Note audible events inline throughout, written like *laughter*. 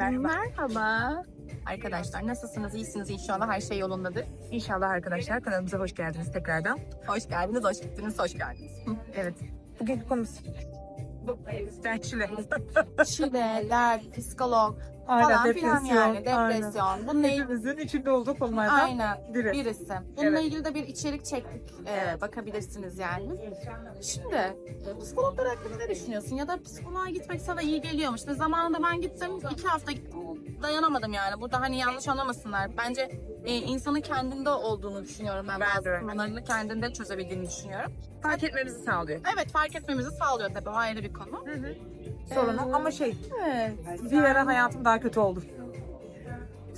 Merhaba. Merhaba. Arkadaşlar nasılsınız? İyisiniz inşallah. Her şey yolundadır. İnşallah arkadaşlar kanalımıza hoş geldiniz tekrardan. Hoş geldiniz, hoş gittiniz, hoş geldiniz. Evet. Bugünkü konumuz. Şileler, psikolog Aynen, falan filan yani. aynen. Depresyon. Bununla ilgili Hepimizin içinde olduğu konulardan Aynen. biri. birisi. Bununla Evet. ilgili de bir içerik çektik. Ee, bakabilirsiniz yani. Şimdi e, psikologlar hakkında ne düşünüyorsun? Ya da psikoloğa gitmek sana iyi geliyormuş. İşte zamanında ben gittim. iki hafta. Dayanamadım yani. Burada hani yanlış anlamasınlar. Bence e, insanın kendinde olduğunu düşünüyorum ben. Bazı de konularını kendinde çözebildiğini düşünüyorum. Fark etmemizi sağlıyor. Evet fark etmemizi sağlıyor tabii. O ayrı bir konu. Sorunu Ee, ama şey Evet. bir ara hayatım daha kötü oldu.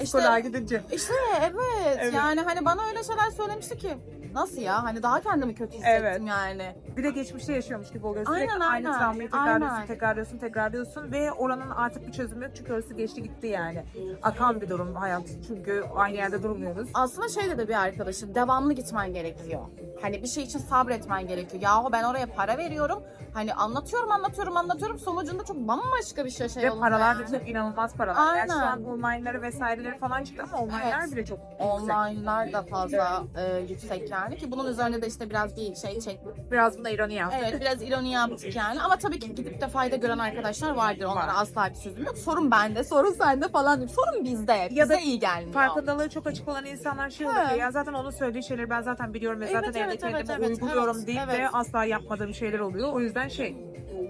Psikoloğa gidince. İşte evet. Evet. Yani hani bana öyle şeyler söylemişti ki. Nasıl ya? Hani daha kendimi kötü hissettim Evet. yani. Bir de geçmişte yaşıyormuş gibi oluyor. Sürekli Aynen, aynı aynen. travmayı tekrarlıyorsun, Aynen. tekrarlıyorsun, tekrarlıyorsun ve oranın artık bir çözümü yok çünkü orası geçti gitti yani. Akan bir durum hayat çünkü aynı yerde durmuyoruz. Aslında şey dedi bir arkadaşım, devamlı gitmen gerekiyor. Hani bir şey için sabretmen gerekiyor. Yahu ben oraya para veriyorum. Hani anlatıyorum, anlatıyorum, anlatıyorum. Sonucunda çok bambaşka bir şey şey Ve oluyor paralar yani. da çok inanılmaz paralar. Yani şu an Aynen. online'ları vesaireleri falan çıktı ama online'lar Evet. bile çok yüksek. Online'lar da fazla e, yüksek yani ki bunun üzerine de işte biraz bir şey çektik. Biraz buna ironi yaptı. Evet biraz ironi yaptık yani ama tabii ki gidip de fayda gören arkadaşlar vardır. Onlara asla bir sözüm yok. Sorun bende, sorun sende falan değil. Sorun bizde. Ya Bize da iyi gelmiyor. Farkındalığı çok açık olan insanlar şey oluyor Evet. ya zaten onun söylediği şeyleri ben zaten biliyorum ve Evet, zaten evet, evet, kendime evet, uyguluyorum evet, deyip de evet. asla yapmadığım şeyler oluyor. O yüzden şey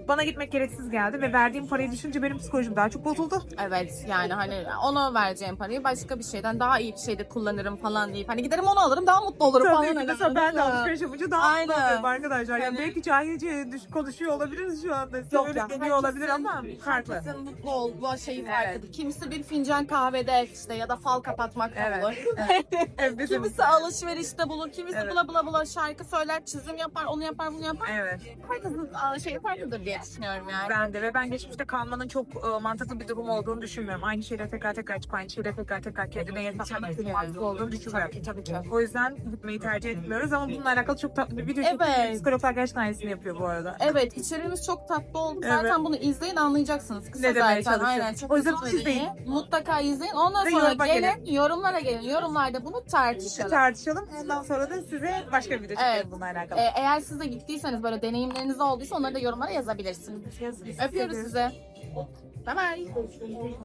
bana gitmek gereksiz geldi ve verdiğim parayı düşünce benim psikolojim daha çok bozuldu. Evet yani hani ona vereceğim parayı başka bir şeyden daha iyi bir şeyde kullanırım falan deyip hani giderim onu alırım daha mutlu olurum Tabii falan. ki hani. mesela ben de alışveriş yapınca daha mutlu Aynen. oluyorum arkadaşlar. Yani Hani- belki cahilce konuşuyor olabiliriz şu anda. Size Yok öyle ya, geliyor olabilir ama farklı. Herkesin mutlu olduğu şeyi farklıdır. Kimisi bir fincan kahvede işte ya da fal kapatmakta Evet. bulur. Evet, *laughs* kimisi alışverişte bulur. Kimisi Evet. bula bula bula şarkı söyler, çizim yapar, onu yapar, bunu yapar. Evet. Herkesin aa, şeyi farklıdır diye düşünüyorum yani. Ben de ve ben geçmişte kalmanın çok e, mantıklı bir durum olduğunu düşünmüyorum. Aynı şeyleri tekrar tekrar çıkıp aynı şeyleri tekrar tekrar kendine yaşamak mantıklı olduğunu düşünmüyorum. Tabii ki. O yüzden gitmeyi tercih etmiyoruz ama bununla alakalı çok tatlı bir video. Evet. Psikologlar gerçekten aynısını yapıyor bu arada. Evet içeriğimiz çok tatlı oldu. Evet. Zaten bunu izleyin anlayacaksınız. Kısa Ne demeye zaten. Aynen. Çok O yüzden bunu izleyin. Mutlaka izleyin. Ondan sonra yoruma gelin, yorumlara gelin. Yorumlarda bunu tartışalım. Tartışalım. Ondan sonra da size başka bir video çekelim Evet. bununla alakalı. Ee, eğer siz de gittiyseniz böyle deneyimleriniz olduysa onları da yorumlara yazabilirsiniz. Öpüyoruz size. Bye bye.